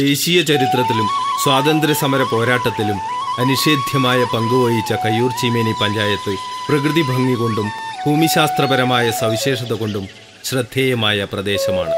ദേശീയ ചരിത്രത്തിലും സ്വാതന്ത്ര്യ സമര പോരാട്ടത്തിലും അനിഷേധ്യമായ പങ്കുവഹിച്ച കയ്യൂർ ചീമേനി പഞ്ചായത്ത് പ്രകൃതി ഭംഗി കൊണ്ടും ഭൂമിശാസ്ത്രപരമായ സവിശേഷത കൊണ്ടും ശ്രദ്ധേയമായ പ്രദേശമാണ്.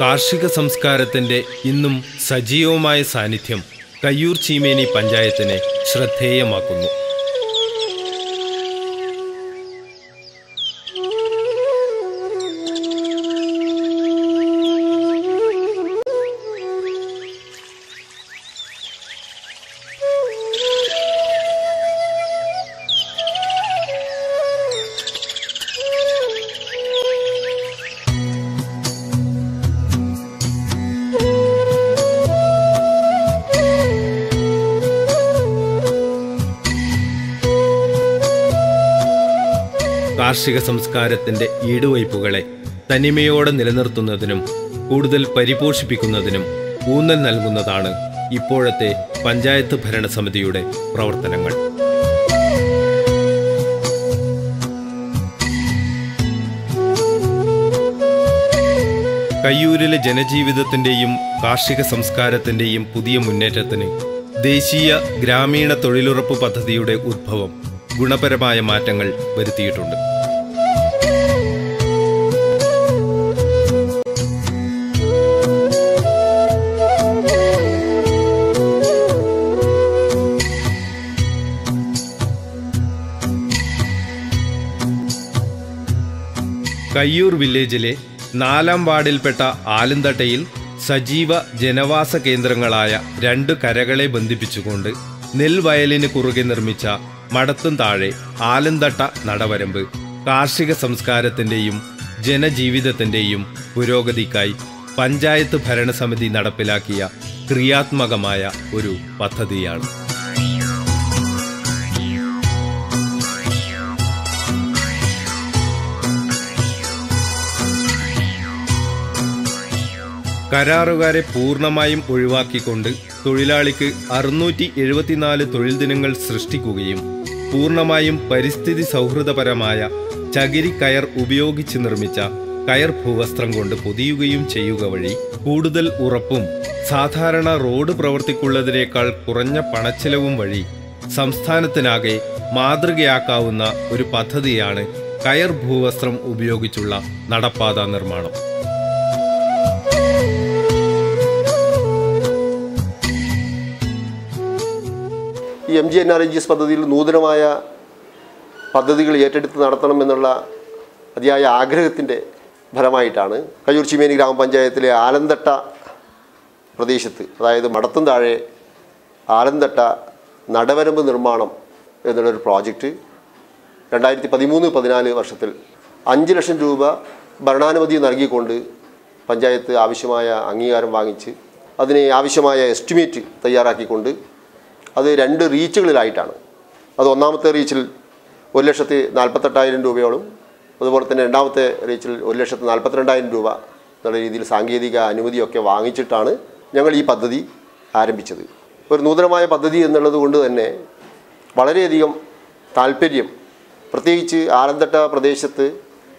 കാർഷിക സംസ്കാരത്തിന്റെ ഇന്നും സജീവമായ സാന്നിധ്യം കയ്യൂർ ചീമേനി പഞ്ചായത്തിനെ ശ്രദ്ധേയമാക്കുന്നു. കാർഷിക സംസ്കാരത്തിന്റെ ഈടുവയ്പ്പുകളെ തനിമയോടെ നിലനിർത്തുന്നതിനും കൂടുതൽ പരിപോഷിപ്പിക്കുന്നതിനും ഊന്നൽ നൽകുന്നതാണ് ഇപ്പോഴത്തെ പഞ്ചായത്ത് ഭരണസമിതിയുടെ പ്രവർത്തനങ്ങൾ. കയ്യൂരിലെ ജനജീവിതത്തിന്റെയും കാർഷിക സംസ്കാരത്തിന്റെയും പുതിയ മുന്നേറ്റത്തിന് ദേശീയ ഗ്രാമീണ തൊഴിലുറപ്പ് പദ്ധതിയുടെ ഉദ്ഭവം ഗുണപരമായ മാറ്റങ്ങൾ വരുത്തിയിട്ടുണ്ട്. കയ്യൂർ വില്ലേജിലെ നാലാം വാർഡിൽപ്പെട്ട ആലന്തട്ടയിൽ സജീവ ജനവാസ കേന്ദ്രങ്ങളായ രണ്ട് കരകളെ ബന്ധിപ്പിച്ചുകൊണ്ട് നെൽവയലിന് കുറുകെ നിർമ്മിച്ച മടത്തും താഴെ ആലന്തട്ട നടവരമ്പ് കാർഷിക സംസ്കാരത്തിന്റെയും ജനജീവിതത്തിന്റെയും പുരോഗതിക്കായി പഞ്ചായത്ത് ഭരണസമിതി നടപ്പിലാക്കിയ ക്രിയാത്മകമായ ഒരു പദ്ധതിയാണ്. കരാറുകാരെ പൂർണമായും ഒഴിവാക്കിക്കൊണ്ട് തൊഴിലാളിക്ക് അറുന്നൂറ്റി എഴുപത്തിനാല് തൊഴിൽ ദിനങ്ങൾ സൃഷ്ടിക്കുകയും പൂർണമായും പരിസ്ഥിതി സൗഹൃദപരമായ ചകിരി കയർ ഉപയോഗിച്ച് നിർമ്മിച്ച കയർ ഭൂവസ്ത്രം കൊണ്ട് പൊതിയുകയും ചെയ്യുക വഴി കൂടുതൽ ഉറപ്പും സാധാരണ റോഡ് പ്രവർത്തിക്കുള്ളതിനേക്കാൾ കുറഞ്ഞ പണച്ചെലവും വഴി സംസ്ഥാനത്തിനാകെ മാതൃകയാക്കാവുന്ന ഒരു പദ്ധതിയാണ് കയർ ഭൂവസ്ത്രം ഉപയോഗിച്ചുള്ള നടപ്പാതാ നിർമ്മാണം. M G N R N G S പദ്ധതിയിൽ നൂതനമായ പദ്ധതികൾ ഏറ്റെടുത്ത് നടത്തണം എന്നുള്ള അതിയായ ആഗ്രഹത്തിന്റെ ഫലമായിട്ടാണ് കയ്യൂർ ചിമേനി ഗ്രാമപഞ്ചായത്തിലെ ആലന്തട്ട പ്രദേശത്ത് അതായത് മടത്തും താഴെ ആലന്തട്ട നടവരമ്പ് നിർമ്മാണം എന്നുള്ളൊരു പ്രോജക്റ്റ് രണ്ടായിരത്തി പതിമൂന്ന് പതിനാല് വർഷത്തിൽ അഞ്ച് ലക്ഷം രൂപ ഭരണാനുമതി നൽകിക്കൊണ്ട് പഞ്ചായത്ത് ആവശ്യമായ അംഗീകാരം വാങ്ങിച്ച് അതിന് ആവശ്യമായ എസ്റ്റിമേറ്റ് തയ്യാറാക്കിക്കൊണ്ട് അത് രണ്ട് റീച്ചുകളിലായിട്ടാണ്. അത് ഒന്നാമത്തെ റീച്ചിൽ ഒരു ലക്ഷത്തി നാൽപ്പത്തെട്ടായിരം രൂപയോളം അതുപോലെ തന്നെ രണ്ടാമത്തെ റീച്ചിൽ ഒരു ലക്ഷത്തി നാൽപ്പത്തിരണ്ടായിരം രൂപ എന്നുള്ള രീതിയിൽ സാങ്കേതിക അനുമതിയൊക്കെ വാങ്ങിച്ചിട്ടാണ് ഞങ്ങൾ ഈ പദ്ധതി ആരംഭിച്ചത്. ഒരു നൂതനമായ പദ്ധതി എന്നുള്ളത് കൊണ്ട് തന്നെ വളരെയധികം താല്പര്യം. പ്രത്യേകിച്ച് ആലന്തട്ട പ്രദേശത്ത്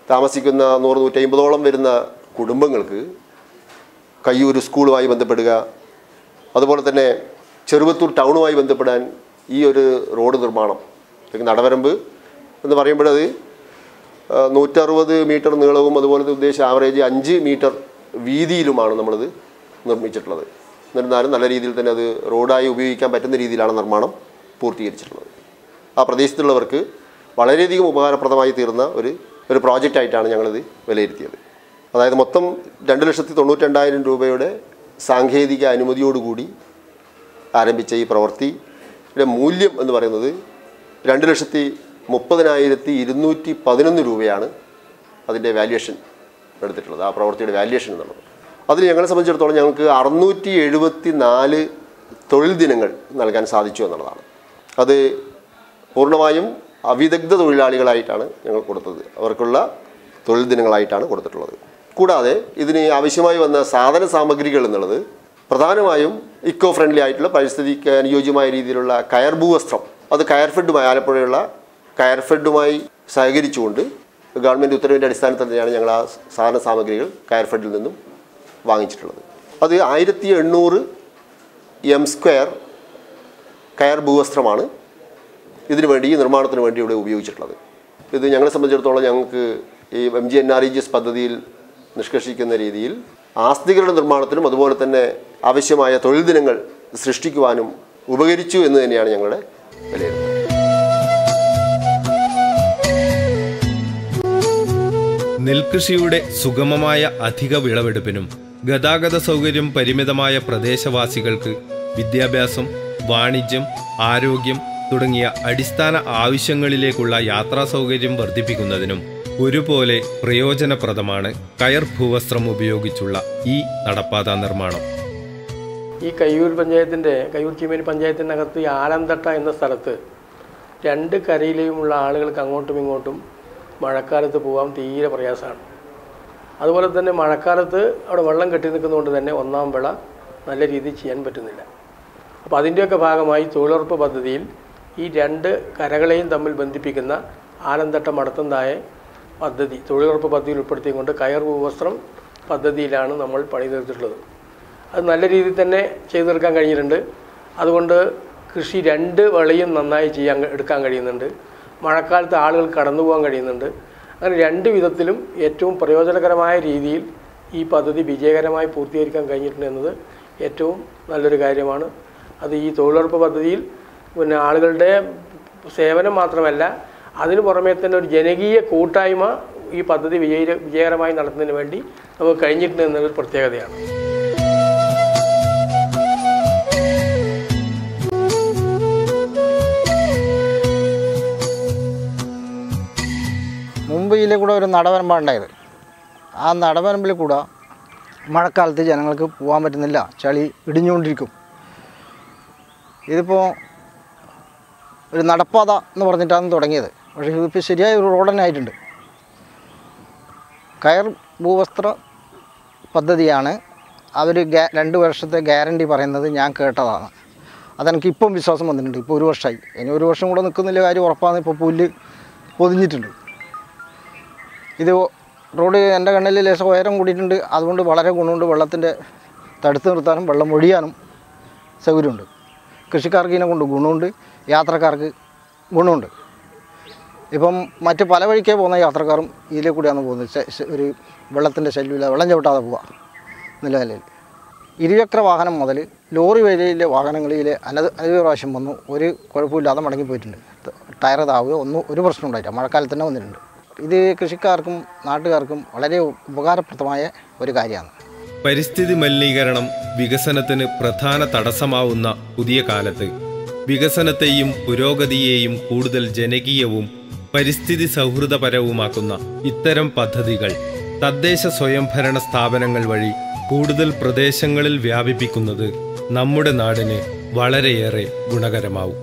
താമസിക്കുന്ന നൂറ് നൂറ്റമ്പതോളം വരുന്ന കുടുംബങ്ങൾക്ക് കയ്യൂർ സ്കൂളുമായി ബന്ധപ്പെടുക അതുപോലെ തന്നെ ചെറുവത്തൂർ ടൗണുമായി ബന്ധപ്പെടാൻ ഈ ഒരു റോഡ് നിർമ്മാണം അല്ലെങ്കിൽ നടവരമ്പ് എന്ന് പറയുമ്പോഴത് അത് നൂറ്ററുപത് മീറ്റർ നീളവും അതുപോലെ ഉദ്ദേശിച്ച ആവറേജ് അഞ്ച് മീറ്റർ വീതിയിലുമാണ് നമ്മളത് നിർമ്മിച്ചിട്ടുള്ളത്. എന്നിരുന്നാലും നല്ല രീതിയിൽ തന്നെ അത് റോഡായി ഉപയോഗിക്കാൻ പറ്റുന്ന രീതിയിലാണ് നിർമ്മാണം പൂർത്തീകരിച്ചിട്ടുള്ളത്. ആ പ്രദേശത്തുള്ളവർക്ക് വളരെയധികം ഉപകാരപ്രദമായി തീർന്ന ഒരു ഒരു പ്രോജക്റ്റായിട്ടാണ് ഞങ്ങളിത് വിലയിരുത്തിയത്. അതായത് മൊത്തം രണ്ട് ലക്ഷത്തി തൊണ്ണൂറ്റി രണ്ടായിരം രൂപയുടെ സാങ്കേതിക അനുമതിയോടുകൂടി ആരംഭിച്ച ഈ പ്രവൃത്തിയുടെ മൂല്യം എന്ന് പറയുന്നത് രണ്ട് ലക്ഷത്തി മുപ്പതിനായിരത്തി ഇരുന്നൂറ്റി പതിനൊന്ന് രൂപയാണ് അതിന്റെ വാല്യുവേഷൻ എടുത്തിട്ടുള്ളത് ആ പ്രവൃത്തിയുടെ വാല്യുവേഷൻ എന്നുള്ളത്. അതിൽ ഞങ്ങളെ സംബന്ധിച്ചിടത്തോളം ഞങ്ങൾക്ക് അറുന്നൂറ്റി എഴുപത്തി നാല് തൊഴിൽ ദിനങ്ങൾ നൽകാൻ സാധിച്ചു എന്നുള്ളതാണ്. അത് പൂർണമായും അവിദഗ്ധ തൊഴിലാളികളായിട്ടാണ് ഞങ്ങൾ കൊടുത്തത്. അവർക്കുള്ള തൊഴിൽ ദിനങ്ങളായിട്ടാണ് കൊടുത്തിട്ടുള്ളത്. കൂടാതെ ഇതിന് ആവശ്യമായി വന്ന സാധന സാമഗ്രികൾ എന്നുള്ളത് പ്രധാനമായും ഇക്കോ ഫ്രണ്ട്ലി ആയിട്ടുള്ള പരിസ്ഥിതിക്ക് അനുയോജ്യമായ രീതിയിലുള്ള കയർ ഭൂവസ്ത്രം അത് കയർ ഫെഡുമായി ആലപ്പുഴയുള്ള കയർ ഫെഡുമായി സഹകരിച്ചുകൊണ്ട് ഗവൺമെന്റ് ഉത്തരവിന്റെ അടിസ്ഥാനത്തിൽ തന്നെയാണ് ഞങ്ങൾ ആ സാധന സാമഗ്രികൾ കയർ ഫെഡിൽ നിന്നും വാങ്ങിച്ചിട്ടുള്ളത്. അത് ആയിരത്തി എണ്ണൂറ് എം സ്ക്വയർ കയർ ഭൂവസ്ത്രമാണ് ഇതിനു വേണ്ടി ഈ നിർമ്മാണത്തിന് വേണ്ടി ഇവിടെ ഉപയോഗിച്ചിട്ടുള്ളത്. ഇത് ഞങ്ങളെ സംബന്ധിച്ചിടത്തോളം ഞങ്ങൾക്ക് ഈ M G N R E G S പദ്ധതിയിൽ നിഷ്കർഷിക്കുന്ന രീതിയിൽ ആസ്തികളുടെ നിർമ്മാണത്തിനും അതുപോലെ തന്നെ ആവശ്യമായ തൊഴിൽ ദിനങ്ങൾ സൃഷ്ടിക്കുവാനും ഉപകരിച്ചു എന്ന് തന്നെയാണ് ഞങ്ങളുടെ വിലയിരുത്തൽ. നെൽകൃഷിയുടെ സുഗമമായ അധിക വിളവെടുപ്പിനും ഗതാഗത സൗകര്യം പരിമിതമായ പ്രദേശവാസികൾക്ക് വിദ്യാഭ്യാസം വാണിജ്യം ആരോഗ്യം തുടങ്ങിയ അടിസ്ഥാന ആവശ്യങ്ങളിലേക്കുള്ള യാത്രാ സൗകര്യം വർദ്ധിപ്പിക്കുന്നതിനും ഒരുപോലെ പ്രയോജനപ്രദമാണ് കയർ ഭൂവസ്ത്രം ഉപയോഗിച്ചുള്ള ഈ നടപ്പാത നിർമ്മാണം. ഈ കയ്യൂർ പഞ്ചായത്തിന്റെ കയ്യൂർ ചീമേനി പഞ്ചായത്തിനകത്ത് ഈ ആലന്തട്ട എന്ന സ്ഥലത്ത് രണ്ട് കരയിലെയുമുള്ള ആളുകൾക്ക് അങ്ങോട്ടും ഇങ്ങോട്ടും മഴക്കാലത്ത് പോകാൻ തീരെ പ്രയാസമാണ്. അതുപോലെ തന്നെ മഴക്കാലത്ത് അവിടെ വെള്ളം കെട്ടി നിൽക്കുന്നതുകൊണ്ട് തന്നെ ഒന്നാം വിള നല്ല രീതിയിൽ ചെയ്യാൻ പറ്റുന്നില്ല. അപ്പോൾ അതിന്റെയൊക്കെ ഭാഗമായി തൊഴിലുറപ്പ് പദ്ധതിയിൽ ഈ രണ്ട് കരകളെയും തമ്മിൽ ബന്ധിപ്പിക്കുന്ന ആലന്തട്ട മടത്തന്തായ പദ്ധതി തൊഴിലുറപ്പ് പദ്ധതിയിൽ ഉൾപ്പെടുത്തിക്കൊണ്ട് കയർ വസ്ത്രം പദ്ധതിയിലാണ് നമ്മൾ പണി തീർത്തിട്ടുള്ളത്. അത് നല്ല രീതിയിൽ തന്നെ ചെയ്തു തീർക്കാൻ കഴിഞ്ഞിട്ടുണ്ട്. അതുകൊണ്ട് കൃഷി രണ്ട് വിളയും നന്നായി ചെയ്യാൻ എടുക്കാൻ കഴിയുന്നുണ്ട്. മഴക്കാലത്ത് ആളുകൾ കടന്നു പോകാൻ കഴിയുന്നുണ്ട്. അങ്ങനെ രണ്ട് വിധത്തിലും ഏറ്റവും പ്രയോജനകരമായ രീതിയിൽ ഈ പദ്ധതി വിജയകരമായി പൂർത്തീകരിക്കാൻ കഴിഞ്ഞിട്ടുണ്ട് എന്നത് ഏറ്റവും നല്ലൊരു കാര്യമാണ്. അത് ഈ തൊഴിലുറപ്പ് പദ്ധതിയിൽ പിന്നെ ആളുകളുടെ സേവനം മാത്രമല്ല അതിനു പുറമെ തന്നെ ഒരു ജനകീയ കൂട്ടായ്മ ഈ പദ്ധതി വിജയ വിജയകരമായി നടത്തുന്നതിന് വേണ്ടി നമുക്ക് കഴിഞ്ഞിട്ടുണ്ട് എന്നൊരു പ്രത്യേകതയാണ്. മുംബൈയിൽ കൂടെ ഒരു നടവരമ്പാണ് ഉണ്ടായത്. ആ നടവരമ്പിൽ കൂടെ മഴക്കാലത്ത് ജനങ്ങൾക്ക് പോകാൻ പറ്റുന്നില്ല. ചളി ഇടിഞ്ഞുകൊണ്ടിരിക്കും. ഇതിപ്പോൾ ഒരു നടപ്പാത എന്ന് പറഞ്ഞിട്ടാണ് തുടങ്ങിയത്. പക്ഷേ ഇതിപ്പോൾ ശരിയായ ഒരു റോഡ് തന്നെ ആയിട്ടുണ്ട്. കയർ ഭൂവസ്ത്ര പദ്ധതിയാണ്. അവർ ഗ്യാ രണ്ട് വർഷത്തെ ഗ്യാരണ്ടി പറയുന്നത് ഞാൻ കേട്ടതാണ്. അതെനിക്ക് ഇപ്പം വിശ്വാസം വന്നിട്ടുണ്ട്. ഇപ്പോൾ ഒരു വർഷമായി ഇനി ഒരു വർഷം കൂടെ നിൽക്കുന്നില്ല കാര്യം ഉറപ്പാണ്. ഇപ്പോൾ പുല്ല് പൊതിഞ്ഞിട്ടുണ്ട്. ഇത് റോഡ് എന്റെ കണ്ണിൽ ലേശം ഉയരം കൂടിയിട്ടുണ്ട്. അതുകൊണ്ട് വളരെ ഗുണമുണ്ട്. വെള്ളത്തിന്റെ തടുത്ത് നിർത്താനും വെള്ളം ഒഴിയാനും സൗകര്യമുണ്ട്. കൃഷിക്കാർക്ക് ഇതിനെ കൊണ്ട് ഗുണമുണ്ട്. യാത്രക്കാർക്ക് ഗുണമുണ്ട്. ഇപ്പം മറ്റ് പല വഴിക്കേ പോകുന്ന യാത്രക്കാരും ഇതിലെ കൂടിയാണ് പോകുന്നത്. ഒരു വെള്ളത്തിന്റെ ശല്യമില്ല വെള്ളം ചവിട്ടാതെ പോവുക നിലനിലയിൽ നിലയിൽ. ഇരുചക്ര വാഹനം മുതൽ ലോറി വഴിയിലെ വാഹനങ്ങളിൽ അനത് അനധിക പ്രാവശ്യം വന്നു ഒരു കുഴപ്പമില്ലാതെ മടങ്ങി പോയിട്ടുണ്ട്. ടയർ താവുകയോ ഒന്നും ഒരു പ്രശ്നം ഉണ്ടായിട്ടില്ല. മഴക്കാലത്ത് തന്നെ വന്നിട്ടുണ്ട്. ഇത് കൃഷിക്കാർക്കും നാട്ടുകാർക്കും വളരെ ഉപകാരപ്രദമായ ഒരു കാര്യമാണ്. പരിസ്ഥിതി മലിനീകരണം വികസനത്തിന് പ്രധാന തടസ്സമാവുന്ന പുതിയ കാലത്ത് വികസനത്തെയും പുരോഗതിയെയും കൂടുതൽ ജനകീയവും പരിസ്ഥിതി സൗഹൃദപരവുമാക്കുന്ന ഇത്തരം പദ്ധതികൾ തദ്ദേശ സ്വയംഭരണ സ്ഥാപനങ്ങൾ വഴി കൂടുതൽ പ്രദേശങ്ങളിൽ വ്യാപിപ്പിക്കുന്നത് നമ്മുടെ നാടിന് വളരെയേറെ ഗുണകരമാവും.